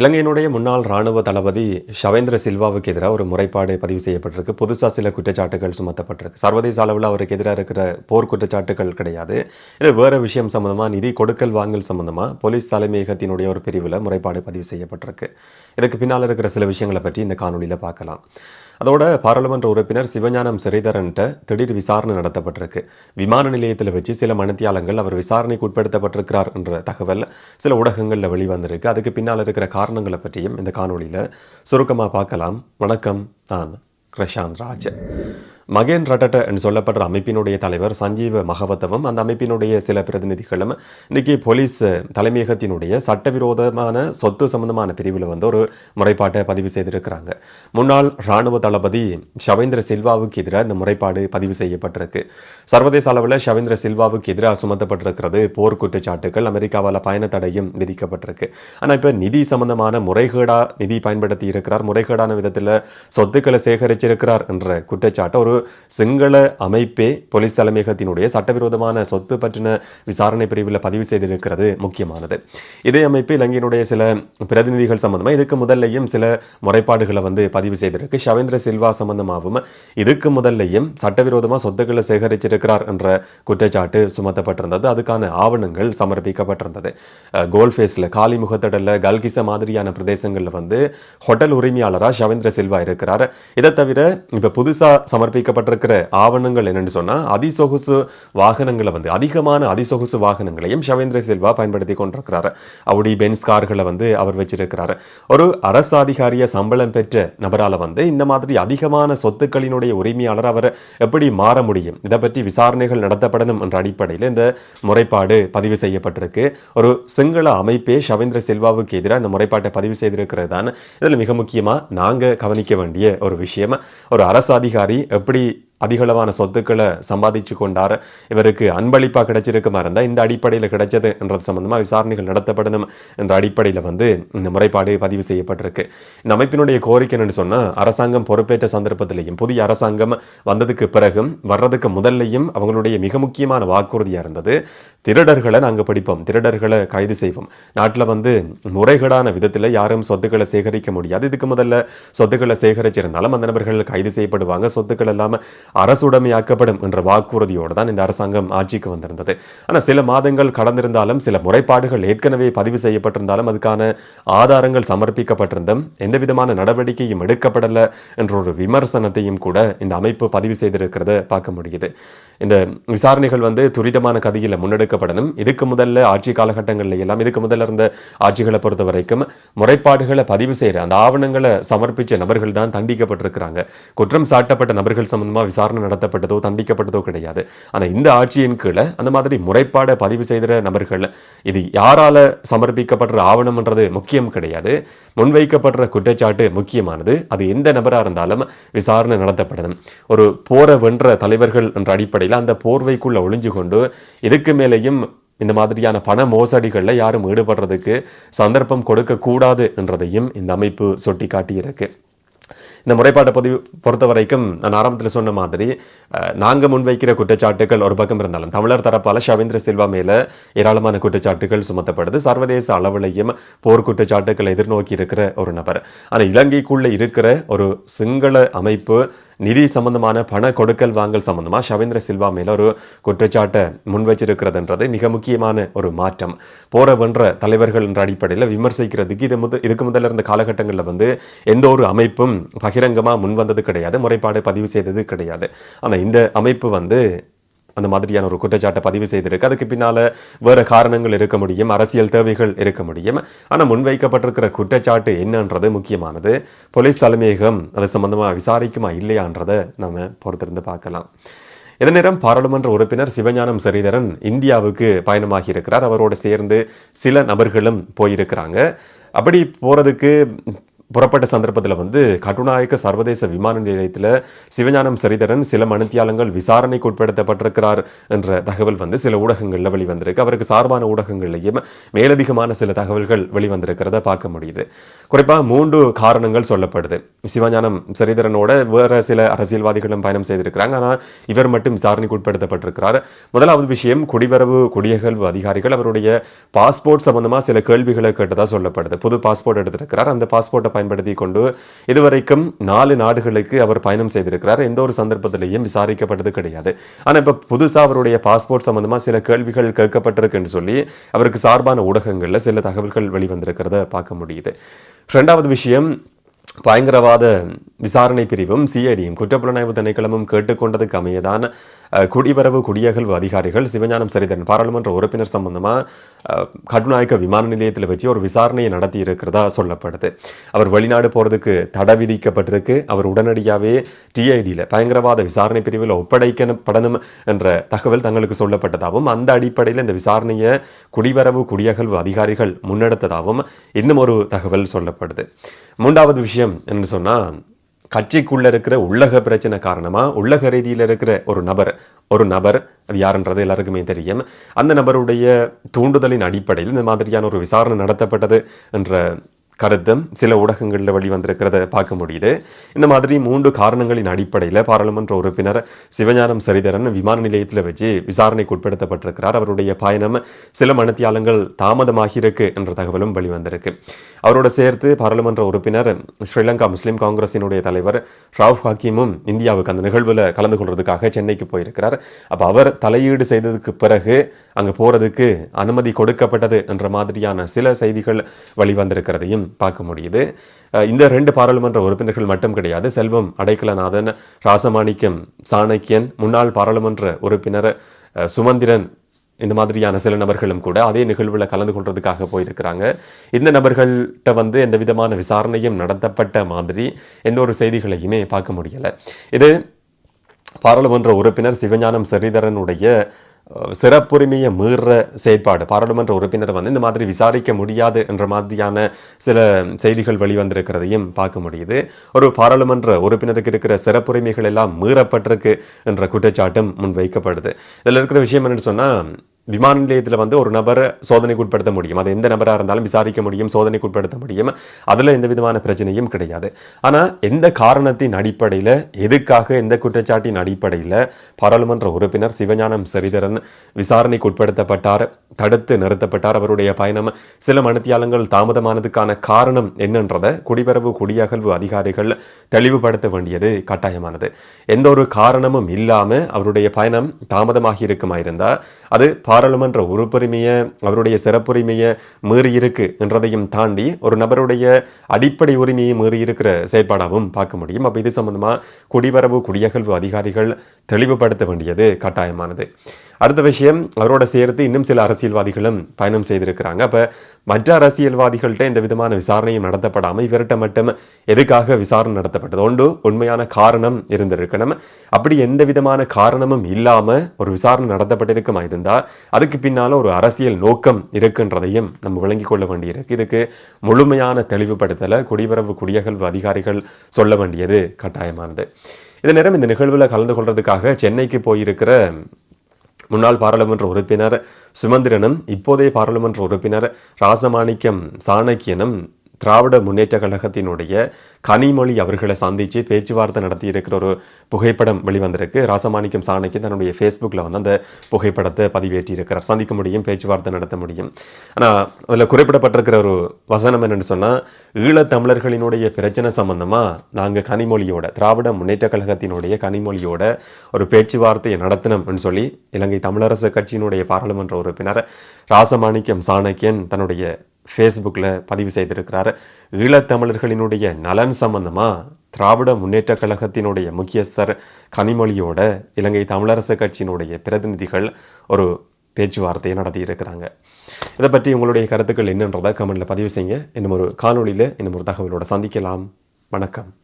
இலங்கையினுடைய முன்னாள் ராணுவ தளபதி ஷவேந்திர சில்வாவுக்கு எதிராக ஒரு முறைப்பாடு பதிவு செய்யப்பட்டிருக்கு. புதுசாக சில குற்றச்சாட்டுகள் சுமத்தப்பட்டிருக்கு. சர்வதேச அளவில் அவருக்கு எதிராக இருக்கிற போர் குற்றச்சாட்டுகள் கிடையாது. இது வேறு விஷயம் சம்மந்தமாக நிதி கொடுக்கல் வாங்கல் சம்மந்தமாக போலீஸ் தலைமையகத்தினுடைய ஒரு பிரிவில் முறைப்பாடு பதிவு செய்யப்பட்டிருக்கு. இதுக்கு பின்னால் இருக்கிற சில விஷயங்களை பற்றி இந்த காணொலியில் பார்க்கலாம். அதோட பாராளுமன்ற உறுப்பினர் சிவஞானம் சிறைதரன்ட்ட திடீர் விசாரணை நடத்தப்பட்டிருக்கு. விமான நிலையத்தில் வச்சு சில மனத்தியாளங்கள் அவர் விசாரணைக்கு உட்படுத்தப்பட்டிருக்கிறார் என்ற தகவல் சில ஊடகங்களில் வெளிவந்திருக்கு. அதுக்கு பின்னால் இருக்கிற காரணங்களை பற்றியும் இந்த காணொலியில் சுருக்கமாக பார்க்கலாம். வணக்கம் நான் பிரசாந்த் ராஜ் மகேன் ரட்டட்ட என்று சொல்லப்படுற அமைப்பினுடைய தலைவர் சஞ்சீவ மகவத்தவும் அந்த அமைப்பினுடைய சில பிரதிநிதிகளும் இன்னைக்கு போலீஸ் தலைமையகத்தினுடைய சட்டவிரோதமான சொத்து சம்பந்தமான பிரிவில் வந்து ஒரு முறைப்பாட்டை பதிவு செய்திருக்கிறாங்க. முன்னாள் இராணுவ தளபதி ஷவேந்திர சில்வாவுக்கு எதிராக இந்த முறைப்பாடு பதிவு செய்யப்பட்டிருக்கு. சர்வதேச அளவில் ஷவேந்திர சில்வாவுக்கு எதிராக சுமத்தப்பட்டிருக்கிறது போர் குற்றச்சாட்டுகள் அமெரிக்காவால் பயண தடையும் விதிக்கப்பட்டிருக்கு. ஆனால் இப்போ நிதி சம்பந்தமான முறைகேடா நிதி பயன்படுத்தி இருக்கிறார் முறைகேடான விதத்தில் சொத்துக்களை சேகரிச்சிருக்கிறார் என்ற குற்றச்சாட்டை ஒரு ஒரு சிங்கள அமைப்பே போலீஸ் தலைமையகத்தினுடைய சட்டவிரோதமான சொத்து பற்றின விசாரணை பிரிவில் பதிவு செய்திருக்கிறது முக்கியமானது. இதே அமைப்பு இலங்கையினுடைய சில பிரதிநிதிகள் சம்பந்தமாக இதுக்கு முதல்லையும் சில முறைப்பாடுகளை வந்து பதிவு செய்திருக்கு. ஷவேந்திர சில்வா சம்பந்தமாகவும் இதுக்கு முதல்லையும் சட்டவிரோதமாக சொத்துக்களை சேகரிச்சிருக்கிறார் என்ற குற்றச்சாட்டு சுமத்தப்பட்டிருந்தது. அதுக்கான ஆவணங்கள் சமர்ப்பிக்கப்பட்டிருந்தது. கோல்ஃபேஸில் காலி முகத்தடலில் கல்கிச மாதிரியான பிரதேசங்களில் வந்து ஹோட்டல் உரிமையாளராக ஷவேந்திர சில்வா இருக்கிறார். இதை தவிர இப்போ புதுசாக சமர்ப்பி சமர்ப்பிக்கப்பட்டிருக்கிற ஆவணங்கள் என்னென்னு சொன்னால் அதிசொகுசு வாகனங்களை வந்து அதிகமான அதிசொகுசு வாகனங்களையும் ஷவேந்திர சில்வா பயன்படுத்தி கொண்டிருக்கிறாரு. அவுடி பென்ஸ் கார்களை வந்து அவர் வச்சிருக்கிறாரு. ஒரு அரசு அதிகாரிய சம்பளம் பெற்ற நபரால் வந்து இந்த மாதிரி அதிகமான சொத்துக்களினுடைய உரிமையாளர் அவர் எப்படி மாற முடியும்? இதை பற்றி விசாரணைகள் நடத்தப்படணும் என்ற அடிப்படையில் இந்த முறைப்பாடு பதிவு செய்யப்பட்டிருக்கு. ஒரு சிங்கள அமைப்பே ஷவேந்திர சில்வாவுக்கு எதிராக இந்த முறைப்பாட்டை பதிவு செய்திருக்கிறது தான் இதில் மிக முக்கியமாக நாங்கள் கவனிக்க வேண்டிய ஒரு விஷயம். ஒரு அரசு அதிகாரி எப்படி இப்படி அதிகளவான சொத்துக்களை சம்பாதிச்சு கொண்டார் இவருக்கு அன்பளிப்பாக கிடைச்சிருக்குமா இருந்தால் இந்த அடிப்படையில் கிடைச்சது என்றது சம்பந்தமாக விசாரணைகள் நடத்தப்படணும் என்ற அடிப்படையில் வந்து இந்த முறைப்பாடு பதிவு செய்யப்பட்டிருக்கு. இந்த அமைப்பினுடைய கோரிக்கை என்னன்னு சொன்னால் அரசாங்கம் பொறுப்பேற்ற சந்தர்ப்பத்திலையும் புதிய அரசாங்கம் வந்ததுக்கு பிறகும் வர்றதுக்கு முதல்லையும் அவங்களுடைய மிக முக்கியமான வாக்குறுதியாக இருந்தது திருடர்களை நாங்கள் பிடிப்போம் திருடர்களை கைது செய்வோம். நாட்டில் வந்து முறைகேடான விதத்தில் யாரும் சொத்துக்களை சேகரிக்க முடியாது. இதுக்கு முதல்ல சொத்துக்களை சேகரிச்சிருந்தாலும் அந்த நபர்கள் கைது செய்யப்படுவாங்க. சொத்துக்கள் எல்லாம் அரசுடைமையாக்கப்படும் என்ற வாக்குறுதியோடு தான் இந்த அரசாங்கம் ஆட்சிக்கு வந்திருந்தது. ஆனால் சில மாதங்கள் கடந்திருந்தாலும் சில முறைப்பாடுகள் ஏற்கனவே பதிவு செய்யப்பட்டிருந்தாலும் அதுக்கான ஆதாரங்கள் சமர்ப்பிக்கப்பட்டிருந்தும் எந்த விதமான நடவடிக்கையும் எடுக்கப்படலை என்ற ஒரு விமர்சனத்தையும் கூட இந்த அமைப்பு பதிவு செய்திருக்கிறத பார்க்க முடியுது. இந்த விசாரணைகள் வந்து துரிதமான கதியில் முன்னெடுக்கப்படணும். இதுக்கு முதல்ல ஆட்சி காலகட்டங்களில் எல்லாம் இதுக்கு முதல்ல இருந்த ஆட்சிகளை பொறுத்த வரைக்கும் முறைப்பாடுகளை பதிவு செய்கிற அந்த ஆவணங்களை சமர்ப்பித்த நபர்கள் தான் தண்டிக்கப்பட்டிருக்கிறாங்க. குற்றம் சாட்டப்பட்ட நபர்கள் சம்பந்தமாக விசாரணை நடத்தப்பட்டதோ தண்டிக்கப்பட்டதோ கிடையாது. ஆனால் இந்த ஆட்சியின் கீழே அந்த மாதிரி முறைப்பாடை பதிவு செய்கிற நபர்கள் இது யாரால சமர்ப்பிக்கப்படுற ஆவணம்ன்றது முக்கியம் கிடையாது. முன்வைக்கப்படுற குற்றச்சாட்டு முக்கியமானது. அது எந்த நபராக இருந்தாலும் விசாரணை நடத்தப்படணும். ஒரு போரை வென்ற தலைவர்கள் என்ற அடிப்படையில் அந்த போர்வைக்குள்ள ஒளிஞ்சு கொண்டு இதுக்கு மேலேயும் இந்த மாதிரியான பண மோசடிகளில் யாரும் ஈடுபடுறதுக்கு சந்தர்ப்பம் கொடுக்கக்கூடாது என்றதையும் இந்த அமைப்பு சுட்டி காட்டியிருக்கு இந்த முறைப்பாட்டை பதிவு பொறுத்த வரைக்கும் நான் ஆரம்பத்தில் சொன்ன மாதிரி நாங்கள் முன்வைக்கிற குற்றச்சாட்டுகள் ஒரு பக்கம் இருந்தாலும் தமிழர் தரப்பால் ஷவேந்திர சில்வா மேலே ஏராளமான குற்றச்சாட்டுகள் சுமத்தப்படுது. சர்வதேச அளவிலையும் போர் குற்றச்சாட்டுகளை எதிர்நோக்கி இருக்கிற ஒரு நபர். ஆனால் இலங்கைக்குள்ளே இருக்கிற ஒரு சிங்கள அமைப்பு நிதி சம்பந்தமான பண கொடுக்கல் வாங்கல் சம்பந்தமாக ஷவேந்திர சில்வா மேல ஒரு குற்றச்சாட்டை முன்வச்சிருக்கிறதுன்றது மிக முக்கியமான ஒரு மாற்றம். போற வென்ற தலைவர்கள் என்ற அடிப்படையில் விமர்சிக்கிறதுக்கு இது முத இதுக்கு முதல்ல இருந்த காலகட்டங்களில் வந்து எந்த ஒரு அமைப்பும் பகிரங்கமாக முன்வந்தது கிடையாது முறைப்பாடு பதிவு செய்தது கிடையாது. ஆனால் இந்த அமைப்பு வந்து அந்த மாதிரியான ஒரு குற்றச்சாட்டை பதிவு செய்திருக்கு. அதுக்கு பின்னால் வேறு காரணங்கள் இருக்க முடியும் அரசியல் தேவைகள் இருக்க முடியும். ஆனால் முன்வைக்கப்பட்டிருக்கிற குற்றச்சாட்டு என்னன்றது முக்கியமானது. போலீஸ் தலைமையகம் அது சம்மந்தமாக விசாரிக்குமா இல்லையான்றதை நம்ம பொறுத்திருந்து பார்க்கலாம். இதே நேரம் பாராளுமன்ற உறுப்பினர் சிவஞானம் சரிதரன் இந்தியாவுக்கு பயணமாகி இருக்கிறார். அவரோடு சேர்ந்து சில நபர்களும் போயிருக்கிறாங்க. அப்படி போகிறதுக்கு புறப்பட்ட சந்தர்ப்பத்தில் வந்து கட்டுநாயக்க சர்வதேச விமான நிலையத்தில் சிவஞானம் சரிதரன் சில மணித்தியாலங்கள் விசாரணைக்கு உட்படுத்தப்பட்டிருக்கிறார் என்ற தகவல் வந்து சில ஊடகங்களில் வெளிவந்திருக்கு. அவருக்கு சார்பான ஊடகங்கள்லையும் மேலதிகமான சில தகவல்கள் வெளிவந்திருக்கிறத பார்க்க முடியுது. குறிப்பாக மூன்று காரணங்கள் சொல்லப்படுது. சிவஞானம் சரிதரனோட வேறு சில அரசியல்வாதிகளும் பயணம் செய்திருக்கிறாங்க. ஆனால் இவர் மட்டும் விசாரணைக்கு உட்படுத்தப்பட்டிருக்கிறார். முதலாவது விஷயம் குடிவரவு குடியகழ்வு அதிகாரிகள் அவருடைய பாஸ்போர்ட் சம்பந்தமாக சில கேள்விகளை கேட்டதாக சொல்லப்படுது. புது பாஸ்போர்ட் எடுத்திருக்கிறார். அந்த பாஸ்போர்ட்டை பயன்படுத்தி கொண்டு இதுவரைக்கும் நாலு நாடுகளுக்கு அவர் பயணம் செய்திருக்கிறார். எந்த ஒரு சந்தர்ப்பத்திலையும் விசாரிக்கப்பட்டது கிடையாது. ஆனால் இப்போ புதுசாக அவருடைய பாஸ்போர்ட் சம்பந்தமா சில கேள்விகள் கேட்கப்பட்டிருக்குன்னு சொல்லி அவருக்கு சார்பான ஊடகங்களில் சில தகவல்கள் வெளிவந்திருக்கிறத பார்க்க முடியுது. ரெண்டாவது விஷயம் பயங்கரவாத விசாரணை பிரிவும் சிஐடியும் குற்றப்புலனாய்வு திணைக்களமும் கேட்டுக்கொண்டதுக்கு அமையதான் குடிவரவு குடியகல்வு அதிகாரிகள் சிவஞானம் சரிதரன் பாராளுமன்ற உறுப்பினர் சம்பந்தமாக கடுநாயக்க விமான நிலையத்தில் வச்சு ஒரு விசாரணையை நடத்தி இருக்கிறதா சொல்லப்படுது. அவர் வெளிநாடு போகிறதுக்கு தடை விதிக்கப்பட்டிருக்கு. அவர் உடனடியாகவே டிஐடியில் பயங்கரவாத விசாரணை பிரிவில் ஒப்படைக்கப்படணும் என்ற தகவல் தங்களுக்கு சொல்லப்பட்டதாகவும் அந்த அடிப்படையில் இந்த விசாரணையை குடிவரவு குடியகல்வு அதிகாரிகள் முன்னெடுத்ததாகவும் இன்னும் ஒரு தகவல் சொல்லப்படுது. மூன்றாவது விஷயம் என்று சொன்னால் கட்சிக்குள்ள இருக்கிற உள்ளக பிரச்சனை காரணமா உள்ளக ரீதியில் இருக்கிற ஒரு நபர் ஒரு நபர் அது யாருன்றது எல்லாருக்குமே தெரியும். அந்த நபருடைய தூண்டுதலின் அடிப்படையில் இந்த மாதிரியான ஒரு விசாரணை நடத்தப்பட்டது என்ற கருத்தும் சில ஊடகங்களில் வெளிவந்திருக்கிறத பார்க்க முடியுது. இந்த மாதிரி மூன்று காரணங்களின் அடிப்படையில் பாராளுமன்ற உறுப்பினர் சிவஞானம் சரிதரன் விமான நிலையத்தில் வச்சு விசாரணைக்கு உட்படுத்தப்பட்டிருக்கிறார். அவருடைய பயணம் சில மனத்தியாலங்கள் தாமதமாகியிருக்கு என்ற தகவலும் வெளிவந்திருக்கு. அவரோட சேர்த்து பாராளுமன்ற உறுப்பினர் ஸ்ரீலங்கா முஸ்லீம் காங்கிரசினுடைய தலைவர் ராவ் ஹாக்கிமும் இந்தியாவுக்கு அந்த நிகழ்வில் கலந்து கொள்றதுக்காக சென்னைக்கு போயிருக்கிறார். அப்போ அவர் தலையீடு செய்ததுக்கு பிறகு அங்கே போகிறதுக்கு அனுமதி கொடுக்கப்பட்டது என்ற மாதிரியான சில செய்திகள் வெளிவந்திருக்கிறதையும் பார்க்க முடியுது. இந்த ரெண்டு பாராளுமன்ற உறுப்பினர்கள் மட்டும் கிடையாது செல்வம் அடைக்கலநாதன் ராசமாணிக்கம் சாணக்கியன் முன்னாள் பாராளுமன்ற உறுப்பினர் சுமந்திரன் இந்த மாதிரியான சில நபர்களும் கூட அதே நிகழ்வில் கலந்து கொள்றதுக்காக போயிருக்கிறாங்க. இந்த நபர்கள்ட்ட வந்து எந்த விதமான விசாரணையும் நடத்தப்பட்ட மாதிரி எந்த ஒரு செய்திகளையுமே பார்க்க முடியலை. இது பாராளுமன்ற உறுப்பினர் சிவஞானம் சரிதரனுடைய சிறப்புரிமையை மீற செயற்பாடு பாராளுமன்ற உறுப்பினர் வந்து இந்த மாதிரி விசாரிக்க முடியாது என்ற மாதிரியான சில செய்திகள் வெளிவந்திருக்கிறதையும் பார்க்க முடியுது. ஒரு பாராளுமன்ற உறுப்பினருக்கு இருக்கிற சிறப்புரிமைகள் எல்லாம் மீறப்பட்டிருக்கு என்ற குற்றச்சாட்டும் முன்வைக்கப்படுது. இதில் இருக்கிற விஷயம் என்னன்னு சொன்னால் விமான நிலையத்தில் வந்து ஒரு நபரை சோதனைக்கு உட்படுத்த முடியும். அது எந்த நபராக இருந்தாலும் விசாரிக்க முடியும் சோதனைக்கு உட்படுத்த முடியும். அதில் எந்த விதமான பிரச்சனையும் கிடையாது. ஆனால் எந்த காரணத்தின் அடிப்படையில் எதுக்காக எந்த குற்றச்சாட்டின் அடிப்படையில் பாராளுமன்ற உறுப்பினர் சிவஞானம் சரிதரன் விசாரணைக்கு உட்படுத்தப்பட்டார் தடுத்து நிறுத்தப்பட்டார் அவருடைய பயணம் சில மணித்தியாலங்கள் தாமதமானதுக்கான காரணம் என்னன்றதை குடிபரவு குடியகழ்வு அதிகாரிகள் தெளிவுபடுத்த வேண்டியது கட்டாயமானது. எந்த ஒரு காரணமும் இல்லாமல் அவருடைய பயணம் தாமதமாகி இருக்குமா இருந்தால் அது பாராளுமன்ற உறுப்புரிமையை அவருடைய சிறப்புரிமையை மீறி இருக்கு என்றதையும் தாண்டி ஒரு நபருடைய அடிப்படை உரிமையை மீறி இருக்கிற செயற்பாடாகவும் பார்க்க முடியும். அப்போ இது சம்பந்தமா குடிவரவு குடியகழ்வு அதிகாரிகள் தெளிவுபடுத்த வேண்டியது கட்டாயமானது. அடுத்த விஷயம் அவரோட சேர்த்து இன்னும் சில அரசியல்வாதிகளும் பயணம் செய்திருக்கிறாங்க. அப்போ மற்ற அரசியல்வாதிகள்கிட்ட இந்த விதமான விசாரணையும் நடத்தப்படாமல் இவர்கிட்ட மட்டும் எதுக்காக விசாரணை நடத்தப்பட்டது? ஒன்று உண்மையான காரணம் இருந்திருக்கணும். அப்படி எந்த விதமான காரணமும் இல்லாமல் ஒரு விசாரணை நடத்தப்பட்டிருக்குமா இருந்தால் அதுக்கு பின்னால் ஒரு அரசியல் நோக்கம் இருக்குன்றதையும் நம்ம விளங்கிக் கொள்ள வேண்டியிருக்கு. இதுக்கு முழுமையான தெளிவுபடுத்தலை குடிவரவு குடியகல்வு அதிகாரிகள் சொல்ல வேண்டியது கட்டாயமானது. இதே நேரம் இந்த நிகழ்வில் கலந்து கொள்றதுக்காக சென்னைக்கு போயிருக்கிற முன்னாள் பாராளுமன்ற உறுப்பினர் சுமந்திரனும் இப்போதைய பாராளுமன்ற உறுப்பினர் ராசமாணிக்கம் சாணக்கியனும் திராவிட முன்னேற்ற கழகத்தினுடைய கனிமொழி அவர்களை சந்தித்து பேச்சுவார்த்தை நடத்தி இருக்கிற ஒரு புகைப்படம் வெளிவந்திருக்கு. ராசமாணிக்கம் சாணக்கியன் தன்னுடைய ஃபேஸ்புக்கில் வந்து அந்த புகைப்படத்தை பதிவேற்றி இருக்கிறார் சந்திக்க முடியும் பேச்சுவார்த்தை நடத்த முடியும். ஆனால் அதில் குறிப்பிடப்பட்டிருக்கிற ஒரு வசனம் என்னென்னு சொன்னால் ஈழத்தமிழர்களினுடைய பிரச்சனை சம்பந்தமாக நாங்கள் கனிமொழியோட திராவிட முன்னேற்ற கழகத்தினுடைய கனிமொழியோட ஒரு பேச்சுவார்த்தையை நடத்தினோம்னு சொல்லி இலங்கை தமிழரசு கட்சியினுடைய பாராளுமன்ற உறுப்பினர் ராசமாணிக்கம் சாணக்கியன் தன்னுடைய ஃபேஸ்புக்கில் பதிவு செய்திருக்கிறார். ஈழத்தமிழர்களினுடைய நலன் சம்பந்தமாக திராவிட முன்னேற்ற கழகத்தினுடைய முக்கியஸ்தர் கனிமொழியோட இலங்கை தமிழரசு கட்சியினுடைய பிரதிநிதிகள் ஒரு பேச்சுவார்த்தையை நடத்தியிருக்கிறாங்க. இதை பற்றி உங்களுடைய கருத்துக்கள் என்னன்றதை கமெண்டில் பதிவு செய்யுங்க. இன்னும் ஒரு காணொலியில் இன்னும் ஒரு தகவலோட சந்திக்கலாம். வணக்கம்.